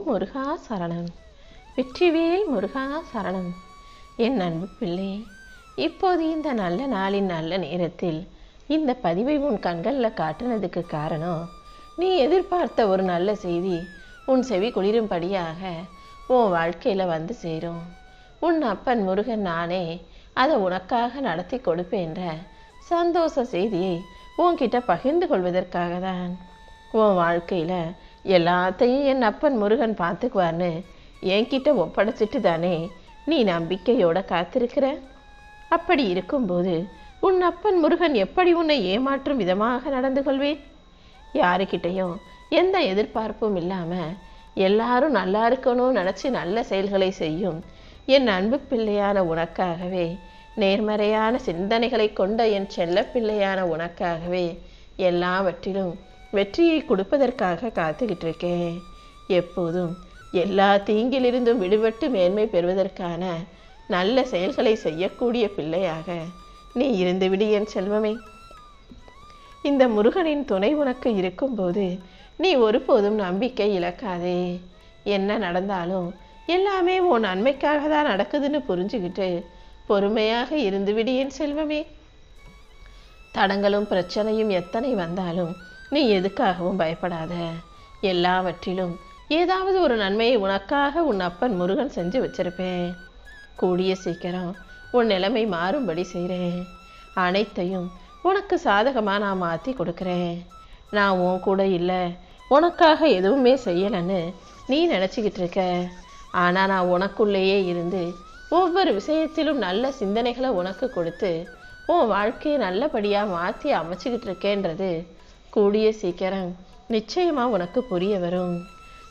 ஓம் முருகா சரணம். வெற்றிவேல் முருகா சரணம். என் அன்பு பிள்ளை இப்போது இந்த நல்ல நாளின் நல்ல நேரத்தில் இந்த பதிவை உன் கண்களில் காட்டுனதுக்கு காரணம் நீ எதிர்பார்த்த ஒரு நல்ல செய்தி உன் செவி குளிரும்படியாக உன் வாழ்க்கையில் வந்து சேரும். உன் அப்பன் முருகன் நானே அதை உனக்காக நடத்தி கொடுப்பேன்ற சந்தோஷ செய்தியை உன்கிட்ட பகிர்ந்து கொள்வதற்காக தான் உன் வாழ்க்கையில் எல்லாத்தையும் என் அப்பன் முருகன் பார்த்துக்குவார்னு என்கிட்ட ஒப்படைச்சிட்டு தானே நீ நம்பிக்கையோட காத்திருக்கிற? அப்படி இருக்கும்போது உன் அப்பன் முருகன் எப்படி உன்னை ஏமாற்றும் விதமாக நடந்து கொள்வேன்? யாருக்கிட்டையும் எந்த எதிர்பார்ப்பும் இல்லாமல் எல்லாரும் நல்லா இருக்கணும்னு நினச்சி நல்ல செயல்களை செய்யும் என் அன்பு பிள்ளையான உனக்காகவே நேர்மறையான சிந்தனைகளை கொண்ட என் செல்ல பிள்ளையான உனக்காகவே எல்லாவற்றிலும் வெற்றியை கொடுப்பதற்காக காத்துக்கிட்டு இருக்கேன் எப்போதும் எல்லா தீங்கிலிருந்தும் விடுபட்டு மேன்மை பெறுவதற்கான நல்ல செயல்களை செய்யக்கூடிய பிள்ளையாக நீ இருந்துவிடு என் செல்வமே. இந்த முருகனின் துணை உனக்கு இருக்கும்போது நீ ஒருபோதும் நம்பிக்கை இழக்காதே. என்ன நடந்தாலும் எல்லாமே உன் நன்மைக்காக தான் நடக்குதுன்னு புரிஞ்சுக்கிட்டு பொறுமையாக இருந்துவிடு என் செல்வமே. தடங்களும் பிரச்சனையும் எத்தனை வந்தாலும் நீ எதுக்காகவும் பயப்படாத. எல்லாவற்றிலும் ஏதாவது ஒரு நன்மையை உனக்காக உன் அப்பன் முருகன் செஞ்சு வச்சிருப்பேன். கூடிய சீக்கிரம் உன் நிலைமை மாறும்படி செய்கிறேன் அனைத்தையும் உனக்கு சாதகமாக நான் மாற்றி கொடுக்குறேன். நான் உன் கூட இல்லை உனக்காக எதுவுமே செய்யலைன்னு நீ நினச்சிக்கிட்டு இருக்க. ஆனால் நான் உனக்குள்ளேயே இருந்து ஒவ்வொரு விஷயத்திலும் நல்ல சிந்தனைகளை உனக்கு கொடுத்து உன் வாழ்க்கையை நல்லபடியாக மாற்றி அமைச்சிக்கிட்டு இருக்கேன்றது கூடிய சீக்கிரம் நிச்சயமாக உனக்கு புரிய வரும்.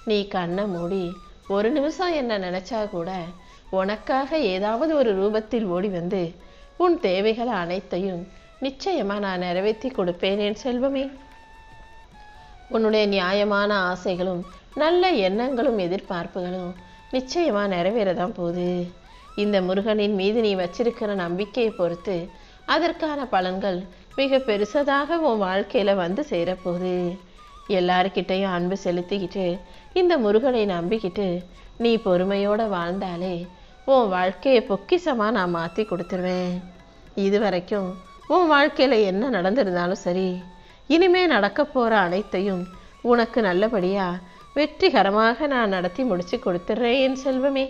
நீ கண்ணை மூடி ஒரு நிமிஷம் என்ன நினச்சா கூட உனக்காக ஏதாவது ஒரு ரூபத்தில் ஓடி வந்து உன் தேவைகள் அனைத்தையும் நிச்சயமாக நான் நிறைவேற்றி கொடுப்பேன் என் செல்வமே. உன்னுடைய நியாயமான ஆசைகளும் நல்ல எண்ணங்களும் எதிர்பார்ப்புகளும் நிச்சயமா நிறைவேறதான் போகுது. இந்த முருகனின் மீது நீ வச்சிருக்கிற நம்பிக்கையை பொறுத்து அதற்கான பலன்கள் மிக பெருசதாக உன் வாழ்க்கையில வந்து சேரப்போகுது. எல்லாருக்கிட்டையும் அன்பு செலுத்திக்கிட்டு இந்த முருகனை நம்பிக்கிட்டு நீ பொறுமையோட வாழ்ந்தாலே உன் வாழ்க்கையை பொக்கிசமா நான் மாற்றி கொடுத்துருவேன். இது வரைக்கும் உன் வாழ்க்கையில என்ன நடந்திருந்தாலும் சரி இனிமே நடக்க போற அனைத்தையும் உனக்கு நல்லபடியா வெற்றிகரமாக நான் நடத்தி முடிச்சு கொடுத்துட்றேன் என் செல்வமே.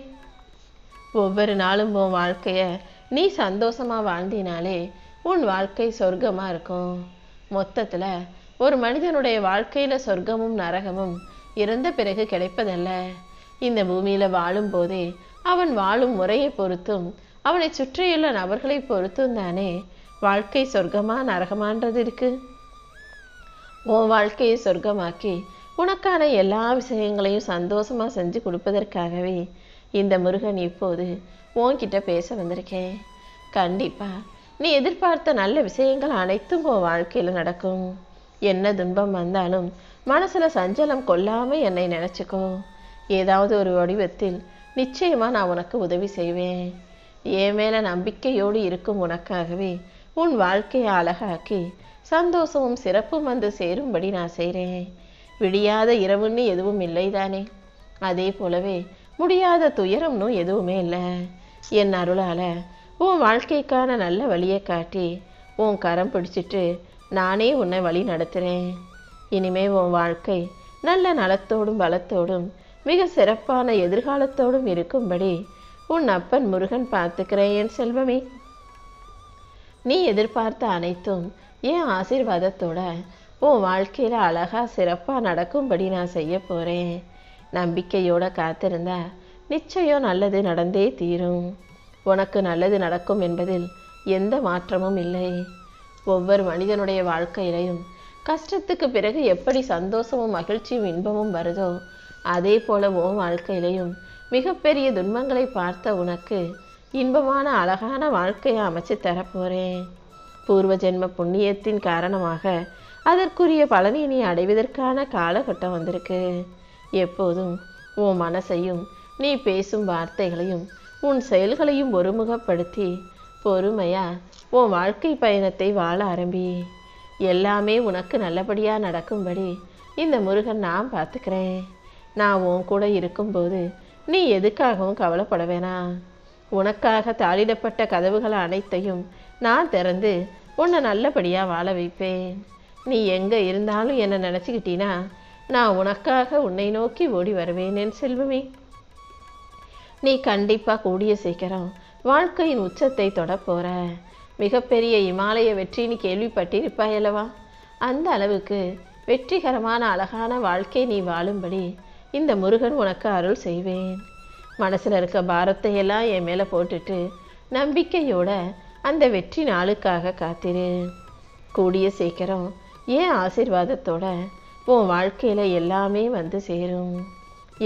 ஒவ்வொரு நாளும் உன் வாழ்க்கைய நீ சந்தோஷமா வாழ்ந்தினாலே உன் வாழ்க்கை சொர்க்கமாக இருக்கும். மொத்தத்தில் ஒரு மனிதனுடைய வாழ்க்கையில் சொர்க்கமும் நரகமும் இறந்த பிறகு கிடைப்பதல்ல. இந்த பூமியில் வாழும் போதே அவன் வாழும் முறையை பொறுத்தும் அவனை சுற்றியுள்ள நபர்களை பொறுத்தும் தானே வாழ்க்கை சொர்க்கமா நரகமான்றது இருக்கு. உன் வாழ்க்கையை சொர்க்கமாக்கி உனக்கான எல்லா விஷயங்களையும் சந்தோஷமாக செஞ்சு கொடுப்பதற்காகவே இந்த முருகன் இப்போது உன்கிட்ட பேச வந்திருக்கேன். கண்டிப்பாக நீ எதிர்பார்த்த நல்ல விஷயங்கள் அனைத்தும் உன் வாழ்க்கையில் நடக்கும். என்ன துன்பம் வந்தாலும் மனசுல சஞ்சலம் கொள்ளாம என்னை நினைச்சுக்கோ. ஏதாவது ஒரு வடிவத்தில் நிச்சயமா நான் உனக்கு உதவி செய்வேன். என் மேல நம்பிக்கையோடு இருக்கும் உனக்காகவே உன் வாழ்க்கையை அழகாக்கி சந்தோஷமும் சிறப்பும் வந்து சேரும்படி நான் செய்கிறேன் விடியாத இரவுன்னு எதுவும் இல்லைதானே? அதே போலவே முடியாத துயரம்னு எதுவுமே இல்லை. என் அருளால உன் வாழ்க்கைக்கான நல்ல வழியை காட்டி உன் கரம் பிடிச்சிட்டு நானே உன்னை வழி நடத்துகிறேன் இனிமே உன் வாழ்க்கை நல்ல நலத்தோடும் பலத்தோடும் மிக சிறப்பான எதிர்காலத்தோடும் இருக்கும்படி உன் அப்பன் முருகன் பார்த்துக்கிறேன் என் செல்வமே. நீ எதிர்பார்த்த அனைத்தும் என் ஆசீர்வாதத்தோட உன் வாழ்க்கையில் அழகாக சிறப்பாக நடக்கும்படி நான் செய்ய போகிறேன் நம்பிக்கையோடு காத்திருந்தா நிச்சயம் நல்லது நடந்தே தீரும். உனக்கு நல்லது நடக்கும் என்பதில் எந்த மாற்றமும் இல்லை. ஒவ்வொரு மனிதனுடைய வாழ்க்கையிலையும் கஷ்டத்துக்கு பிறகு எப்படி சந்தோஷமும் மகிழ்ச்சியும் இன்பமும் வருதோ அதே போல உன் வாழ்க்கையிலையும் மிகப்பெரிய துன்பங்களை பார்த்த உனக்கு இன்பமான அழகான வாழ்க்கையை அமைச்சு தரப்போறேன் பூர்வ ஜென்ம புண்ணியத்தின் காரணமாக அதற்குரிய பலனை நீ அடைவதற்கான காலகட்டம் வந்திருக்கு. எப்போதும் உன் மனசையும் நீ பேசும் வார்த்தைகளையும் உன் செயல்களையும் ஒருமுகப்படுத்தி பொறுமையா உன் வாழ்க்கை பயணத்தை வாழ ஆரம்பி. எல்லாமே உனக்கு நல்லபடியாக நடக்கும்படி இந்த முருகன் நான் பார்த்துக்கிறேன். நான் உன் கூட இருக்கும்போது நீ எதுக்காகவும் கவலைப்பட வேணாம் உனக்காக தாளிடப்பட்ட கதவுகள் அனைத்தையும் நான் திறந்து உன்னை நல்லபடியாக வாழ வைப்பேன். நீ எங்கே இருந்தாலும் என்னை நினச்சிக்கிட்டீனா நான் உனக்காக உன்னை நோக்கி ஓடி வருவேன் என் செல்வமே. நீ கண்டிப்பாக கூடிய சீக்கிரம் வாழ்க்கையின் உச்சத்தை தொடப்போகிற மிகப்பெரிய இமாலய வெற்றின்னு கேள்விப்பட்டிருப்பாய் அல்லவா? அந்த அளவுக்கு வெற்றிகரமான அழகான வாழ்க்கை நீ வாழும்படி இந்த முருகன் உனக்கு அருள் செய்வேன். மனசில் இருக்க பாரத்தை எல்லாம் என் மேலே போட்டுட்டு நம்பிக்கையோட அந்த வெற்றி நாளுக்காக காத்திரு. கூடிய சீக்கிரம் ஏன் ஆசீர்வாதத்தோட உன் வாழ்க்கையில் எல்லாமே வந்து சேரும்?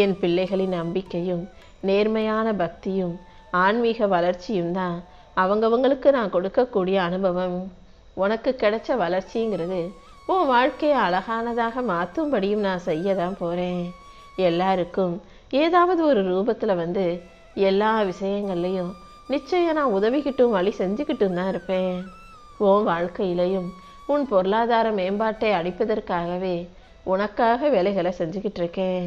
என் பிள்ளைகளின் நம்பிக்கையும் நேர்மையான பக்தியும் ஆன்மீக வளர்ச்சியும் தான் அவங்கவங்களுக்கு நான் கொடுக்கக்கூடிய அனுபவம். உனக்கு கிடைச்ச வளர்ச்சிங்கிறது உன் வாழ்க்கையை அழகானதாக மாற்றும்படியும் நான் செய்ய தான் போகிறேன் எல்லாருக்கும் ஏதாவது ஒரு ரூபத்தில் வந்து எல்லா விஷயங்கள்லையும் நிச்சயம் நான் உதவிக்கிட்டும் வழி செஞ்சுக்கிட்டும் தான் இருப்பேன். உன் வாழ்க்கையிலையும் உன் பொருளாதார மேம்பாட்டை அடிப்பதற்காகவே உனக்காக வேலைகளை செஞ்சுக்கிட்டு இருக்கேன்.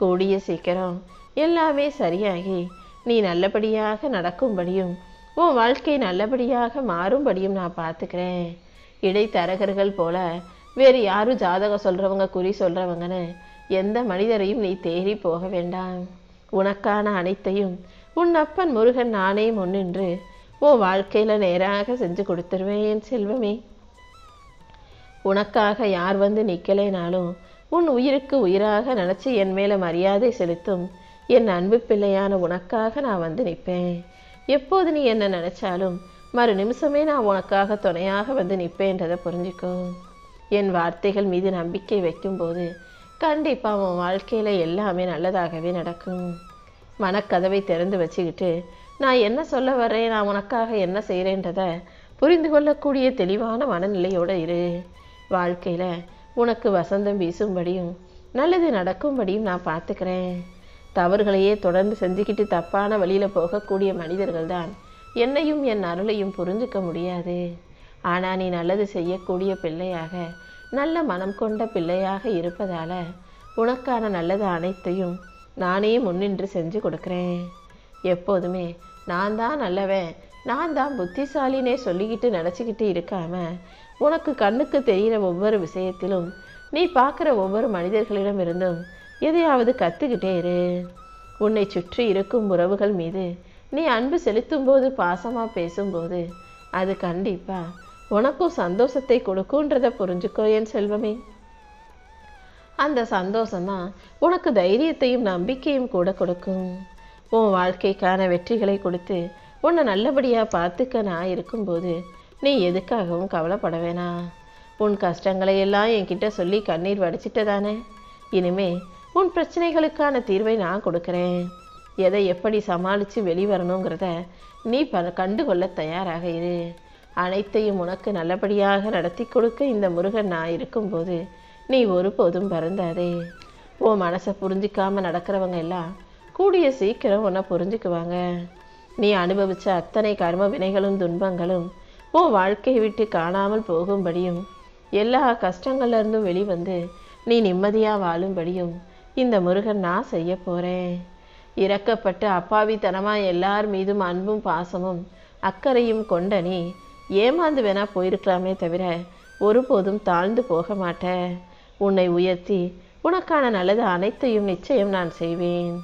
கூடிய சீக்கிரம் எல்லாமே சரியாகி நீ நல்லபடியாக நடக்கும்படியும் உன் வாழ்க்கை நல்லபடியாக மாறும்படியும் நான் பார்த்துக்கிறேன். இடைத்தரகர்கள் போல வேறு யாரும் ஜாதகம் சொல்கிறவங்க குறி சொல்கிறவங்கன்னு எந்த மனிதரையும் நீ தேடி போக வேண்டாம். உனக்கான அனைத்தையும் உன் அப்பன் முருகன் நானே முன்னின்று உன் வாழ்க்கையில் நேராக செஞ்சு கொடுத்துருவேன் செல்வமே. உனக்காக யார் வந்து நிற்கலைனாலும் உன் உயிருக்கு உயிராக நினச்சி என் மேலே மரியாதை செலுத்தும் என் அன்பு பிள்ளையான உனக்காக நான் வந்து நிற்பேன். எப்போது நீ என்ன நினச்சாலும் மறு நிமிஷமே நான் உனக்காக துணையாக வந்து நிற்பேன்றதை புரிஞ்சுக்கோ. என் வார்த்தைகள் மீது நம்பிக்கை வைக்கும்போது கண்டிப்பாக உன் வாழ்க்கையில் எல்லாமே நல்லதாகவே நடக்கும். மனக்கதவை திறந்து வச்சுக்கிட்டு நான் என்ன சொல்ல வர்றேன் நான் உனக்காக என்ன செய்கிறேன்றதை புரிந்து கொள்ளக்கூடிய தெளிவான மனநிலையோடு இரு. வாழ்க்கையில் உனக்கு வசந்தம் வீசும்படியும் நல்லது நடக்கும்படியும் நான் பார்த்துக்கிறேன். தவறுகளையே தொடர்ந்து செஞ்சுக்கிட்டு தப்பான வழியில் போகக்கூடிய மனிதர்கள் தான் என்னையும் என் அருளையும் புரிஞ்சுக்க முடியாது. ஆனால் நீ நல்லது செய்யக்கூடிய பிள்ளையாக நல்ல மனம் கொண்ட பிள்ளையாக இருப்பதால உனக்கான நல்லது அனைத்தையும் நானே முன்னின்று செஞ்சு கொடுக்குறேன். எப்போதுமே நான் தான் நல்லவன் நான் தான் புத்திசாலினே சொல்லிக்கிட்டு நினச்சிக்கிட்டு இருக்காம உனக்கு கண்ணுக்கு தெரிகிற ஒவ்வொரு விஷயத்திலும் நீ பார்க்குற ஒவ்வொரு மனிதர்களிடம் இருந்தும் எதையாவது கற்றுக்கிட்டே இரு. உன்னை சுற்றி இருக்கும் உறவுகள் மீது நீ அன்பு செலுத்தும்போது பாசமாக பேசும்போது அது கண்டிப்பாக உனக்கும் சந்தோஷத்தை கொடுக்குன்றதை புரிஞ்சுக்கோ என் செல்வமே. அந்த சந்தோஷம்தான் உனக்கு தைரியத்தையும் நம்பிக்கையும் கூட கொடுக்கும். உன் வாழ்க்கைக்கான வெற்றிகளை கொடுத்து உன்னை நல்லபடியாக பார்த்துக்க நான் இருக்கும்போது நீ எதுக்காகவும் கவலைப்பட வேணாம். உன் கஷ்டங்களை எல்லாம் என்கிட்ட சொல்லி கண்ணீர் வடிச்சிட்ட தானே இனிமே உன் பிரச்சனைகளுக்கான தீர்வை நான் கொடுக்குறேன். எதை எப்படி சமாளித்து வெளிவரணுங்கிறத நீ ப கண்டுகொள்ள தயாராக இரு. அனைத்தையும் உனக்கு நல்லபடியாக நடத்தி கொடுக்க இந்த முருகன் நான் இருக்கும்போது நீ ஒருபோதும் பறந்தாதே உன் மனசை புரிஞ்சிக்காமல் நடக்கிறவங்க எல்லாம் கூடிய சீக்கிரம் உன்னை புரிஞ்சுக்குவாங்க. நீ அனுபவித்த அத்தனை கர்ம வினைகளும் துன்பங்களும் உன் வாழ்க்கையை விட்டு காணாமல் போகும்படியும் எல்லா கஷ்டங்கள்லேருந்தும் வெளிவந்து நீ நிம்மதியாக வாழும்படியும் இந்த முருகன் நான் செய்ய போகிறேன் இறக்கப்பட்டு அப்பாவித்தனமாக எல்லார் மீதும் அன்பும் பாசமும் அக்கறையும் கொண்ட நீ ஏமாந்து வேணா போயிருக்கலாமே தவிர ஒருபோதும் தாழ்ந்து போக மாட்ட. உன்னை உயர்த்தி உனக்கான நல்லது அனைத்தையும் நிச்சயம் நான் செய்வேன்.